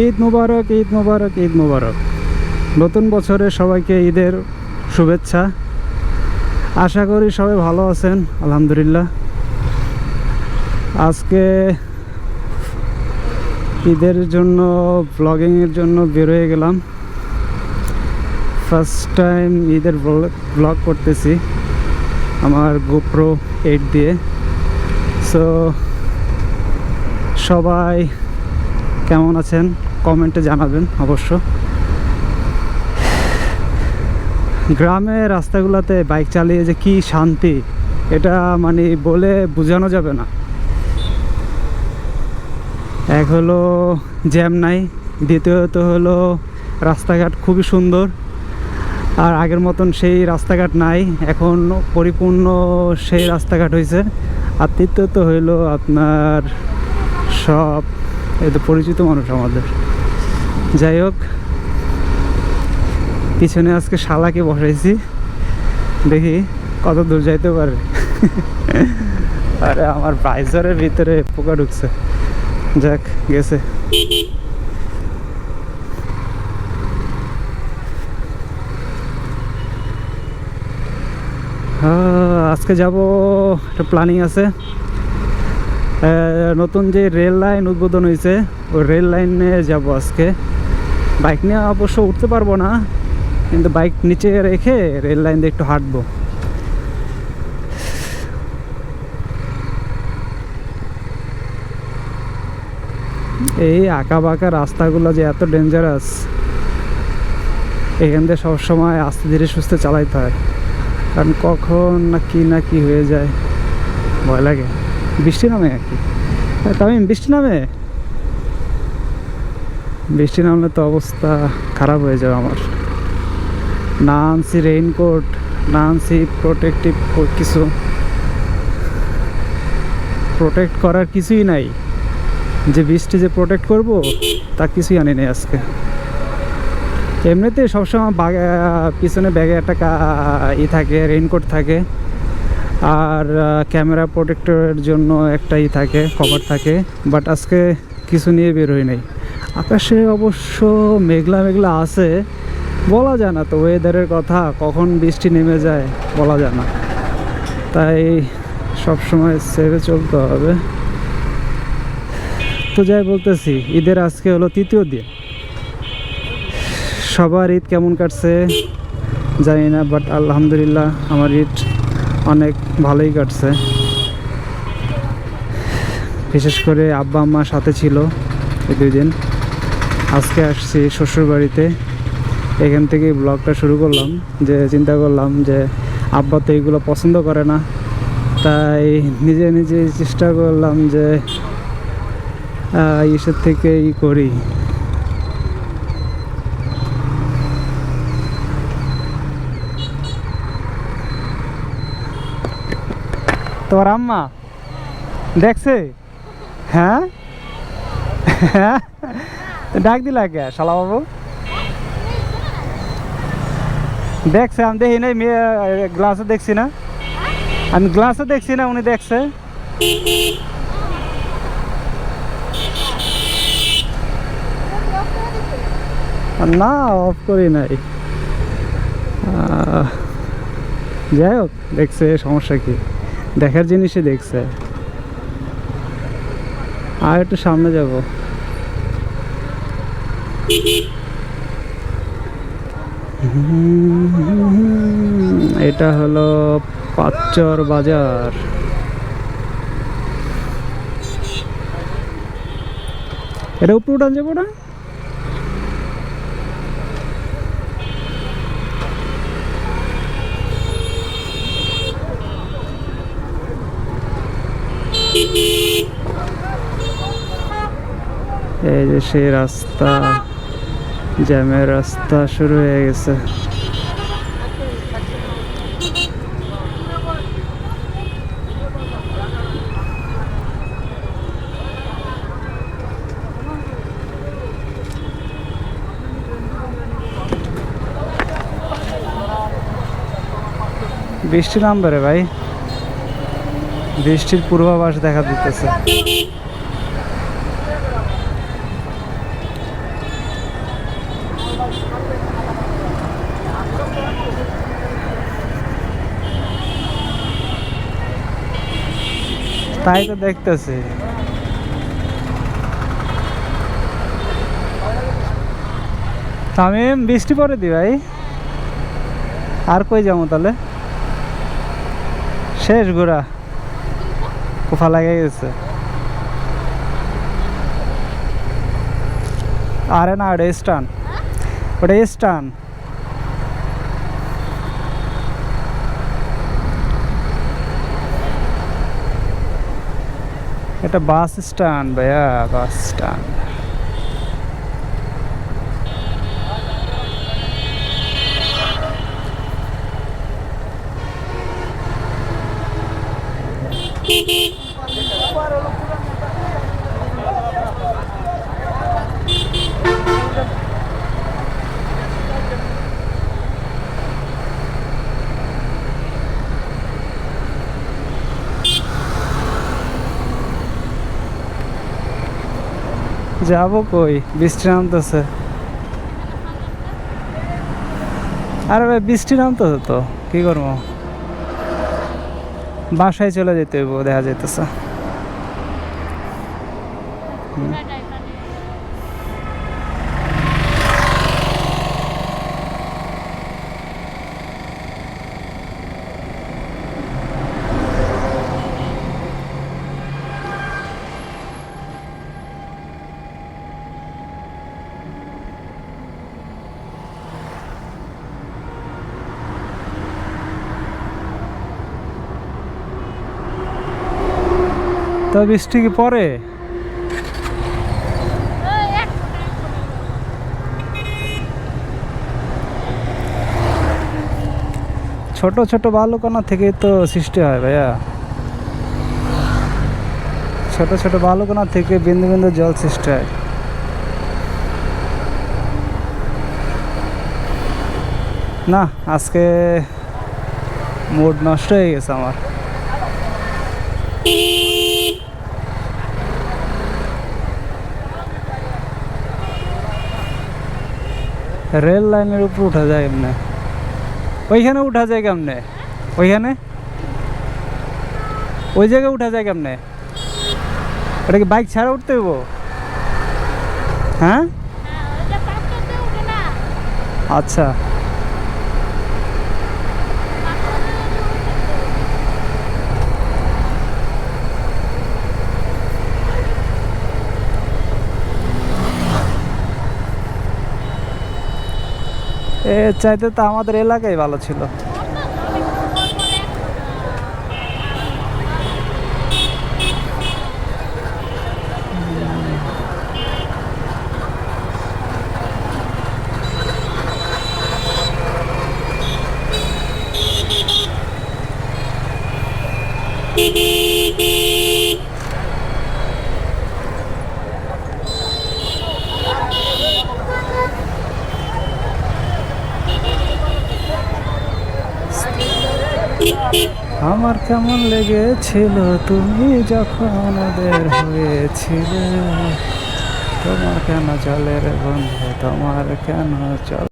ঈদ মুবারক ঈদ মুবারক ঈদ মুবারক। নতুন বছরে সবাইকে ঈদের শুভেচ্ছা। আশা করি সবাই ভালো আছেন, আলহামদুলিল্লাহ। আজকে ঈদের জন্য ব্লগিংয়ের জন্য বেরোয় গেলাম। ফার্স্ট টাইম ঈদের ব্লগ করতেছি আমার গোপ্রো এইট দিয়ে। সো সবাই কেমন আছেন? কমেন্টে জানাবেন অবশ্য। গ্রামে রাস্তাগুলোতে বাইক চালিয়ে যে কি শান্তি, এটা মানে বলে বোঝানো যাবে না। এক হলো জ্যাম নাই, দ্বিতীয়ত হলো রাস্তাঘাট খুবই সুন্দর। আর আগের মতন সেই রাস্তাঘাট নাই, এখন পরিপূর্ণ সেই রাস্তাঘাট হয়েছে আর তৃতীয়ত হইল আপনার সব এই তো পরিচিত মানুষ আমাদের। যাই হোক, পিছনে আজকে শালাকে বসাইছি। দেখি কত দূর যাইতে পারে। আরে, আমার বাইজারের ভিতরে পোকা ঢুকছে। যাক, গেছে। আজকে যাব, একটা প্ল্যানিং আছে। নতুন যে রেল লাইন উদ্বোধন হয়েছে ওই রেল লাইনে যাব আজকে। বাইক নিয়ে অবশ্য উঠতে পারব না, কিন্তু বাইক নিচে রেখে রেল লাইন দিয়ে একটু হাঁটবো। এই আঁকা বাঁকা রাস্তাগুলো যে এত ডেঞ্জারাস এখান থেকে সবসময় আস্তে ধীরে সুস্থে চালাইতে হয়। কারণ কখন না কি না কি হয়ে যায়, ভয় লাগে। বৃষ্টি নামে কি তামিম, বৃষ্টি নামে? বৃষ্টি নামলে তো অবস্থা খারাপ হয়ে যাবে আমার। না আনছি রেইনকোট না আনছি প্রোটেক্টিভ কিছু। প্রোটেক্ট করার কিছুই নাই। যে বৃষ্টি যে প্রোটেক্ট করব, তা কিছুই আনি নাই আজকে। এমনিতে সবসময় বাগে পিছনে ব্যাগে একটা ই থাকে রেইনকোট থাকে। আর ক্যামেরা প্রোটেক্টরের জন্য একটাই থাকে, কভার থাকে বাট আজকে কিছু নিয়ে বেরোই নাই। আকাশে অবশ্য মেঘলা মেঘলা আছে, বলা যায় না তো ওয়েদারের কথা, কখন বৃষ্টি নেমে যায়, বলা যায় না। তাই সব সময় সেভে চলতে হবে। তো যাই বলতেছি, ঈদের আজকে হলো তৃতীয় দিন। সবার ঈদ কেমন কাটছে জানি না বাট আলহামদুলিল্লাহ আমার ঈদ অনেক ভালোই কাটছে। বিশেষ করে আব্বা আম্মা সাথে ছিল এই দুই দিন আজকে আসছি শ্বশুর বাড়িতে এখান থেকেই ব্লগটা শুরু করলাম, যে চিন্তা করলাম যে আব্বা তো এইগুলো পছন্দ করে না। তাই নিজে নিজে চেষ্টা করলাম যে ইসের থেকে ই করি। তোমার আম্মা? দেখছে? হ্যাঁ? ডাক দিলা কে, শালা বাবু? দেখছে, আমি দেখি নাই, মেয়ে গ্লাসে দেখছি না। আমি গ্লাসে দেখছি না, উনি দেখছে। না অফ করি নাই। যাই হোক, দেখছে, সমস্যা কি? দেখার জিনিসই দেখছে। আর একটু সামনে যাব। এটা হলো পাঁচচর বাজার। এটা উপরে উঠান যাব না? এই যে সেই রাস্তা, জ্যামের রাস্তা শুরু হয়ে গেছে। বৃষ্টি নামবে রে ভাই। বৃষ্টির পূর্বাভাস দেখা দিতেছে। তাই তো দেখতেছি। তামিম বৃষ্টি পরে দি ভাই। আর কই যাব তাহলে? শেষ ঘোরা কোফা লাগে গেছে। আরে না ওটা স্টান। ওটা স্টান। এটা বাস স্ট্যান্ড ভাইয়া বাস স্ট্যান্ড। যাব কই? বৃষ্টি নামতেছে। আরে ভাই, বৃষ্টি নামতেছে তো, কি করব? বাসায় চলে যেতে হইব, দেখা যাইতেছে। তো বৃষ্টি কি পরে ছোট ছোট বালুকণা থেকে তো সৃষ্টি হয় ভাইয়া। ছোট ছোট বালুকণা থেকে বিন্দু বিন্দু জল সৃষ্টি হয়। না, আজকে মুড নষ্ট হয়ে গেছে আমার। রেল লাইনের উপর উঠা যায় এমনি ওইখানে উঠা যায় কেমনে? ওইখানে? ওই জায়গায় উঠা যায় কেমনে? ওটা কি বাইক ছাড়া উঠতে হইব? হ্যাঁ? আচ্ছা। এ চাইতে তো আমাদের এলাকায় ভালো ছিল। আমার কেমন লেগেছিল? তুমি যখন ওদের হয়েছিলে, তোমার কেন চলে রে বন্ধু তোমার কেন চল